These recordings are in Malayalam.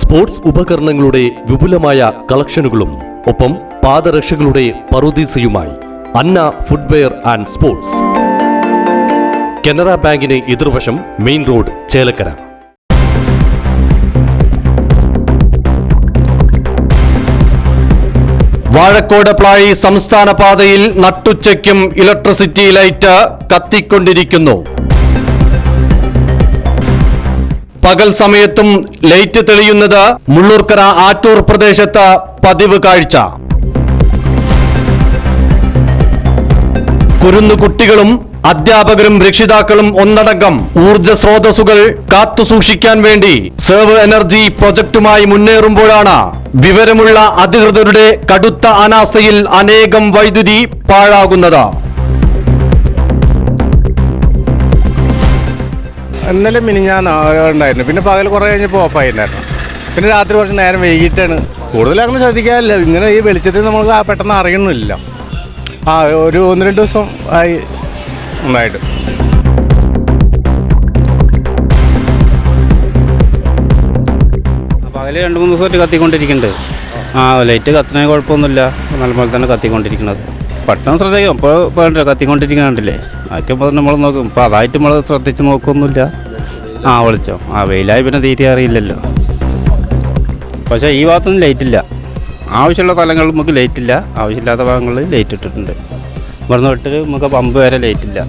സ്പോർട്സ് ഉപകരണങ്ങളുടെ വിപുലമായ കളക്ഷനുകളും ഒപ്പം പാദരക്ഷകളുടെ പറുദീസയുമായി Anna footwear and sports. Canara ബാങ്കിന് എതിർവശം മെയിൻ റോഡ് ചേലക്കര. വാഴക്കോട് പ്ലാഴി സംസ്ഥാന പാതയിൽ നട്ടുച്ചയ്ക്കും ഇലക്ട്രിസിറ്റി ലൈറ്റ് കത്തിക്കൊണ്ടിരിക്കുന്നു. പകൽ സമയത്തും ലൈറ്റ് തെളിയുന്നത് മുള്ളൂർക്കര ആറ്റൂർ പ്രദേശത്ത് പതിവ് കാഴ്ച. കുരുന്നു കുട്ടികളും അധ്യാപകരും രക്ഷിതാക്കളും ഒന്നടങ്കം ഊർജ സ്രോതസ്സുകൾ കാത്തുസൂക്ഷിക്കാൻ വേണ്ടി സേവ് എനർജി പ്രൊജക്ടുമായി മുന്നേറുമ്പോഴാണ് വിവരമുള്ള അധികൃതരുടെ കടുത്ത അനാസ്ഥയിൽ അനേകം വൈദ്യുതി പാഴാകുന്നത്. ഇന്നലെ മിനിഞ്ഞാന്ന് ഉണ്ടായിരുന്നു പിന്നെ പകൽ കുറേ കഴിഞ്ഞപ്പോൾ ഓഫായിട്ടുണ്ടായിരുന്നു പിന്നെ രാത്രി കുറച്ച് നേരം വൈകിട്ടാണ്. കൂടുതൽ അങ്ങനെ ശ്രദ്ധിക്കാറില്ല. ഇങ്ങനെ ഈ വെളിച്ചത്തിൽ നമുക്ക് ആ പെട്ടെന്ന് അറിയണമില്ല ആ ഒരു ഒന്ന് രണ്ട് ദിവസം ആയി ഉണ്ടായിട്ട് പകൽ രണ്ട് മൂന്ന് ദിവസമായിട്ട് കത്തിക്കൊണ്ടിരിക്കുന്നുണ്ട്. ആ ലൈറ്റ് കത്തിനെ കുഴപ്പമൊന്നുമില്ല. നല്ല പോലെ തന്നെ കത്തിക്കൊണ്ടിരിക്കുന്നത്. പെട്ടെന്ന് ശ്രദ്ധിക്കും. ഇപ്പോൾ വേണ്ട കത്തിക്കൊണ്ടിരിക്കുന്നുണ്ടല്ലേ? അതൊക്കെ നമ്മൾ നോക്കും. ഇപ്പോൾ അതായിട്ട് നമ്മൾ ശ്രദ്ധിച്ച് നോക്കൊന്നുമില്ല. ആ വിളിച്ചോ. ആ വെയിലായി പിന്നെ തീറ്റ അറിയില്ലല്ലോ. പക്ഷേ ഈ ഭാഗത്തൊന്നും ലൈറ്റ് ഇല്ല. ആവശ്യമുള്ള സ്ഥലങ്ങളിൽ നമുക്ക് ലൈറ്റ് ഇല്ല. ആവശ്യമില്ലാത്ത ഭാഗങ്ങളിൽ ലൈറ്റ് ഇട്ടിട്ടുണ്ട്. ഇവിടുന്ന് വിട്ട് നമുക്ക് പമ്പ് വരെ ലൈറ്റ് ഇല്ല.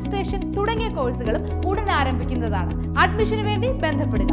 administration തുടങ്ങിയ കോഴ്സുകളും ഉടൻ ആരംഭിക്കുന്നതാണ്. അഡ്മിഷന് വേണ്ടി ബന്ധപ്പെടുക.